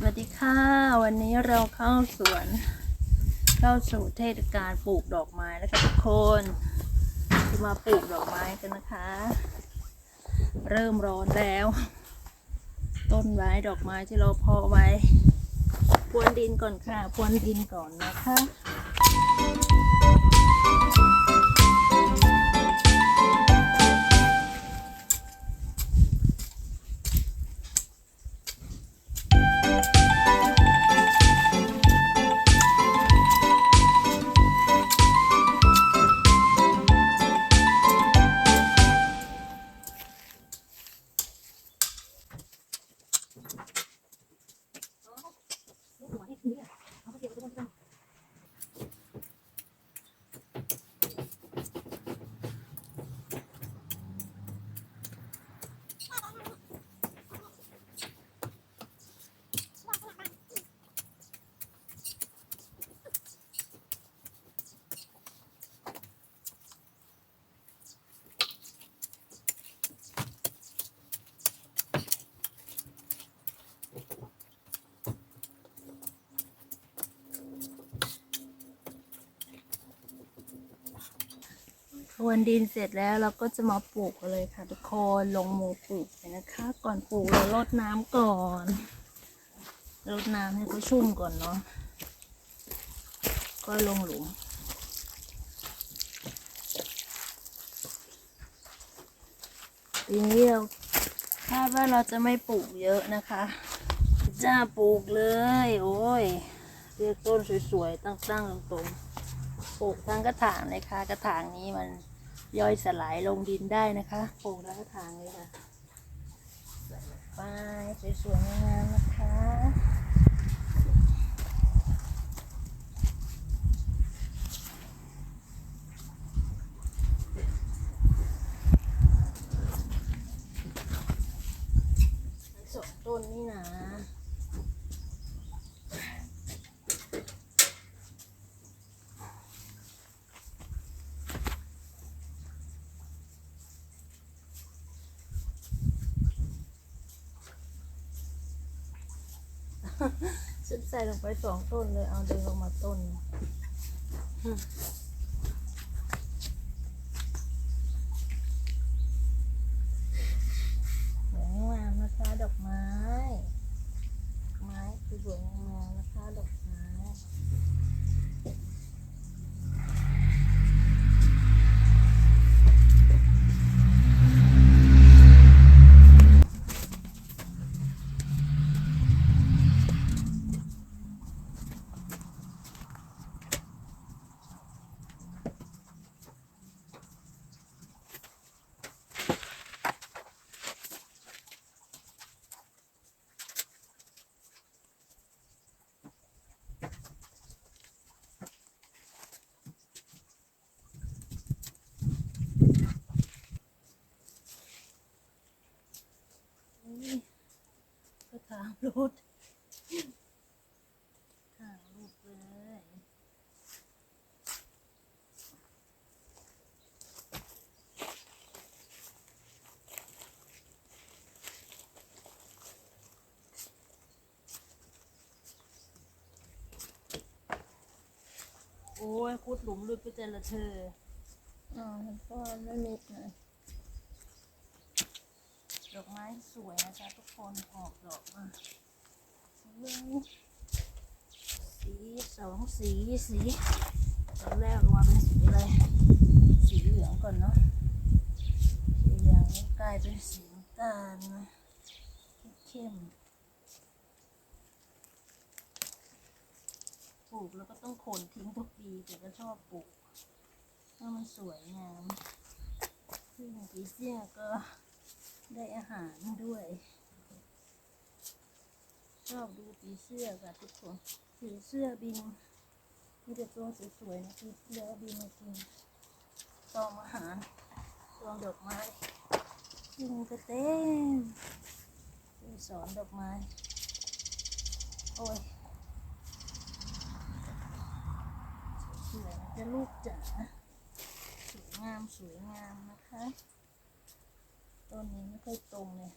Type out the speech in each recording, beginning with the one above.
สวัสดีค่ะ วันนี้เราเข้าสวน เข้าสู่เทศกาลปลูกดอกไม้แล้วค่ะทุกคนจะมาปลูกดอกไม้กันนะคะ เริ่มร้อนแล้ว ต้นไม้ดอกไม้ที่เราเพาะไว้พรวนดินก่อนค่ะพรวนดินก่อนนะคะ พรวนดินเสร็จแล้วเราก็จะมาปลูกกันเลยค่ะ ทุกคนลงมือปลูกเลยนะคะ ก่อนปลูกเรารดน้ำก่อนรดน้ำให้เขาชุ่มก่อนเนาะก็ลงหลุมปีนี้เราคาดว่าเราจะไม่ปลูกเยอะนะคะจะปลูกเลย โอ้ยเลือกต้นสวยๆ ตั้งๆตรงๆปลูกทั้งกระถางเลยค่ะ กระถางนี้มัน ย่อยสลายลงดินได้นะคะปลูกทั้งกระถางเลยค่ะใส่ลงไปสวยๆงามๆนะคะสองต้นนี่นะ ฉันใส่ลงไปสองต้นเลย เอาเดินลงมาต้นอืมสวยงามนะคะ ดอกไม้ ไม้คือสวยงามนะคะ ดอกไม้ นี่ก็ทาง รูดทางรูดเลยโอ้ยคุดหลุมลึกไปแต่ละเธออ๋อก็ไม่ลึกเลย ดอกไม้สวยนะจ๊ะทุกคนออกดอกมาหนึ่งสีสองสีสีตอนแรกมาเป็นสีอะไรสีเหลืองก่อนเนาะสีเหลืองกลายเป็นสีน้ำตาลนะเข้มปลูกแล้วก็ต้องโคนทิ้งทุกปีแต่ก็ชอบปลูกเพราะมันสวยงามซึ่งผีเสื้อก็ ได้อาหารด้วย ชอบดูผีเสื้อค่ะทุกคนผีเสื้อบินมีแต่ตัวสวยๆนะผีเสื้อบินมากินตอมอาหารตอมดอกไม้กินก็เต็มมีสอนดอกไม้ โอ้ยสวยจะลูกจ๋าสวยงามสวยงามนะคะ ต้นนี้ไม่ค่อยตรงเลย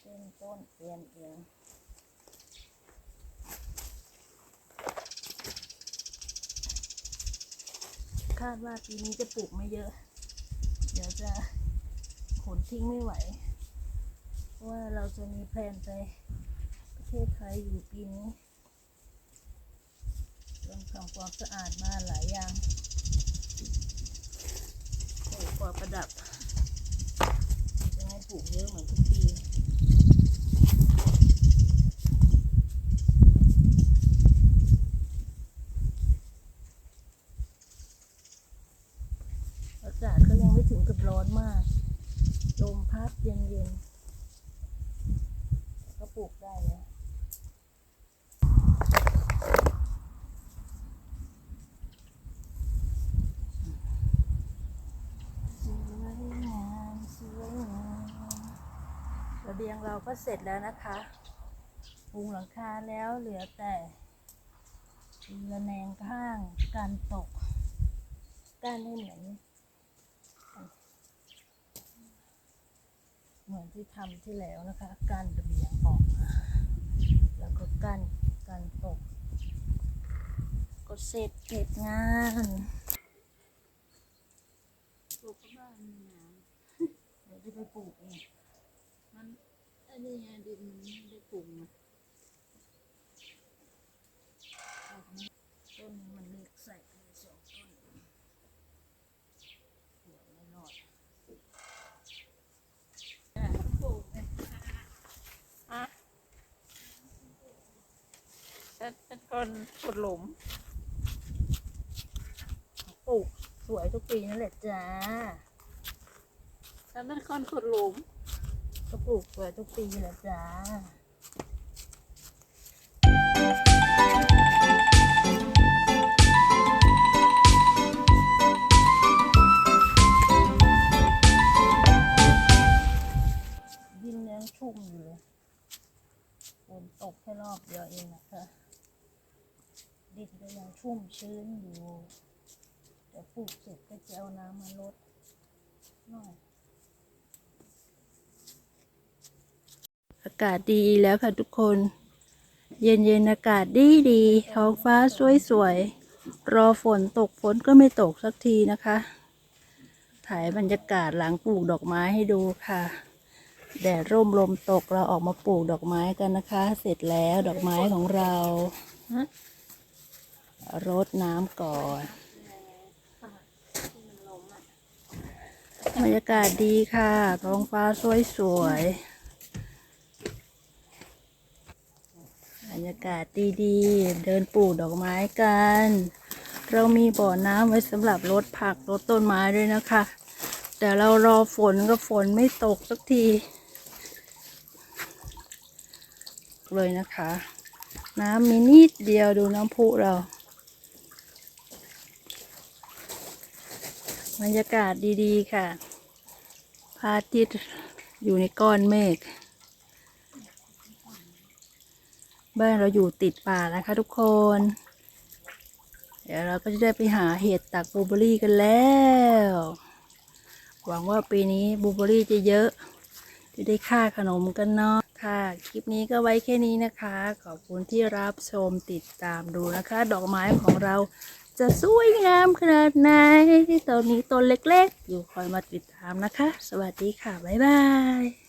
เป็นต้นเอียงเอียงคาดว่าปีนี้จะปลูกไม่เยอะ เดี๋ยวจะขนทิ้งไม่ไหวเพราะว่าเราจะมีแพลนไปประเทศไทยอยู่ปีนี้ต้องทำความสะอาดมาหลายอย่างโอ้กว่าประดับ ปลูกเยอะเหมือนทุกปีอากาศก็ยังไม่ถึงกับร้อนมาก ลมพัดเย็นๆ ก็ปลูกได้แล้วสวยงามสวยงามระ เบียงเราก็เสร็จแล้วนะคะปูหลังคาแล้วเหลือแต่ระแนงข้างการตกก้านให้เหมือนเหมือนที่ทำที่แล้วนะคะกั้นระเบียงออกมาแล้วก็กั้นกันตก ก็เสร็จเก็บงานปลูกก็บ้านมีน้เดี๋ยวจะไปปลูกเองำมันอันนี้ไงดินมันไม่ได้ปลูกนะ ต้นนี้มันเล็กใส่ไปเลยสองต้นเดี๋ยวไม่รอด ปลูกเลยอะ เป็นเป็นคนขุดหลุม ปลูกสวยทุกปีนั่นแหละจ้าฉันเป็นคนขุดหลุม ก็ปลูกสวยทุกปีแหละจ้า ดินยังชุ่มอยู่เลยฝนตกแค่รอบเดียวเองนะคะ ดินก็ยังชุ่มชื้นอยู่ เดี๋ยวปลูกเสร็จก็จะเอาน้ำมาลดหน่อย อากาศดีแล้วค่ะทุกคน เย็นเย็นๆอากาศดีดีท้องฟ้าสวยสวยๆรอฝนตกฝนก็ไม่ตกสักทีนะคะ ถ่ายบรรยากาศหลังปลูกดอกไม้ให้ดูค่ะแดดร่มลมตกเราออกมาปลูกดอกไม้กันนะคะ เสร็จแล้วดอกไม้ของเรา รดน้ำก่อน บรรยากาศดีค่ะท้องฟ้าสวยสวยๆบรรยากาศดีๆ เดินปลูกดอกไม้กัน เรามีบ่อน้ำไว้สำหรับรดผักรดต้นไม้ด้วยนะคะ แต่เรารอฝนก็ฝนไม่ตกสักที เลยนะคะ น้ำมีนิดเดียวดูน้ำพุเรา บรรยากาศดีๆค่ะพระอาทิตย์อยู่ในก้อนเมฆบ้านเราอยู่ติดป่านะคะทุกคน เดี๋ยวเราก็จะได้ไปหาเห็ดตักบูเบอรี่กันแล้ว หวังว่าปีนี้บูเบอรรี่จะเยอะ จะได้ค่าขนมกันเนาะค่ะ คลิปนี้ก็ไว้แค่นี้นะคะ ขอบคุณที่รับชมติดตามดูนะคะ ดอกไม้ของเรา จะสวยงามขนาดไหนตอนนี้ต้นเล็กๆ อยู่คอยมาติดตามนะคะ สวัสดีค่ะ บ๊ายบาย